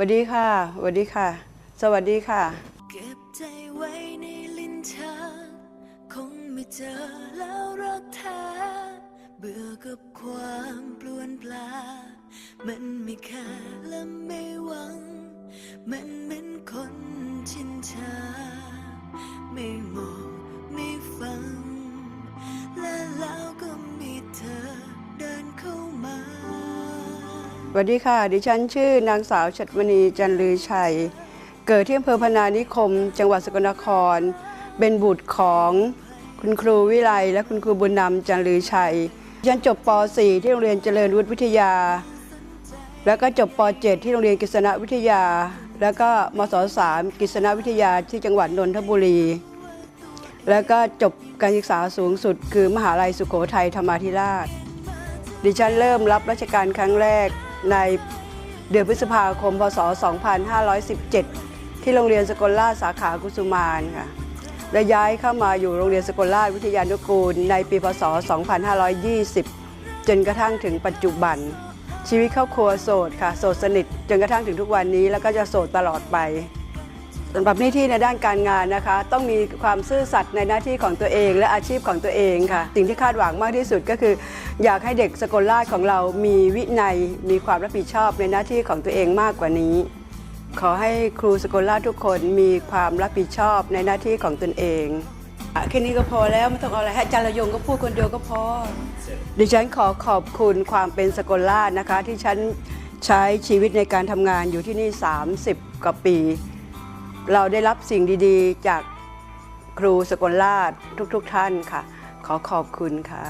วัสดีค่ะสวัสดีค่ะ สวัสดีค่ะ เก็บใจไว้ในลิ้นชักคงไม่เจอแล้วรักเธอเบื่อกับความปลวนปลา มันไม่แค่และไม่ วัสดีค่ะ ดิฉันชื่อนางสาวชัดมณีจันลือชัย เกิดที่อำเภอพนานิคม จังหวัดสกลนคร เป็นบุตรของคุณครูวิไลและคุณครูบุญนำจันลือชัยดิฉันจบป .4 ที่โรงเรียนเจริญวุฒิวิทยา แล้วก็จบป .7 ที่โรงเรียนกฤษณวิทยา แล้วก็มศ3กฤษณวิทยาที่จังหวัดนนทบุรี แล้วก็จบการศึกษาสูงสุด คือมหาลัยสุโขทัยธรรมาธิราช ดิฉันเริ่มรับราชการครั้งแรก ในเดือนพฤษภาคม พศ 2517 ที่โรงเรียนสกลราชสาขากุสุมานค่ะและย้ายเข้ามาอยู่โรงเรียนสกลราชวิทยานุกูล ในปี พศ 2520 จนกระทั่งถึงปัจจุบัน ชีวิตครอบครัวโสดค่ะ โสดสนิท จนกระทั่งถึงทุกวันนี้แล้วก็จะโสดตลอดไป สำหรับหน้าที่ในด้านการงานนะคะ ต้องมีความซื่อสัตย์ในหน้าที่ของตัวเองและอาชีพของตัวเองค่ะ สิ่งที่คาดหวังมากที่สุดก็คือ อยากให้เด็กสกลราชของเรามีวินัย มีความรับผิดชอบในหน้าที่ของตัวเองมากกว่านี้ ขอให้ครูสกลราชทุกคนมีความรับผิดชอบในหน้าที่ของตนเองอแค่นี้ก็พอแล้วไม่ต้องเอาอะไรให้อาจารย์ระยงก็พูดคนเดียวก็พอ ดิฉันขอขอบคุณความเป็นสกลราชนะคะ ที่ฉันใช้ชีวิตในการทำงานอยู่ที่นี่ 30 กว่าปี เราได้รับสิ่งดีๆ จากครูสกลราชทุกๆทท่านค่ะ ขอขอบคุณค่ะ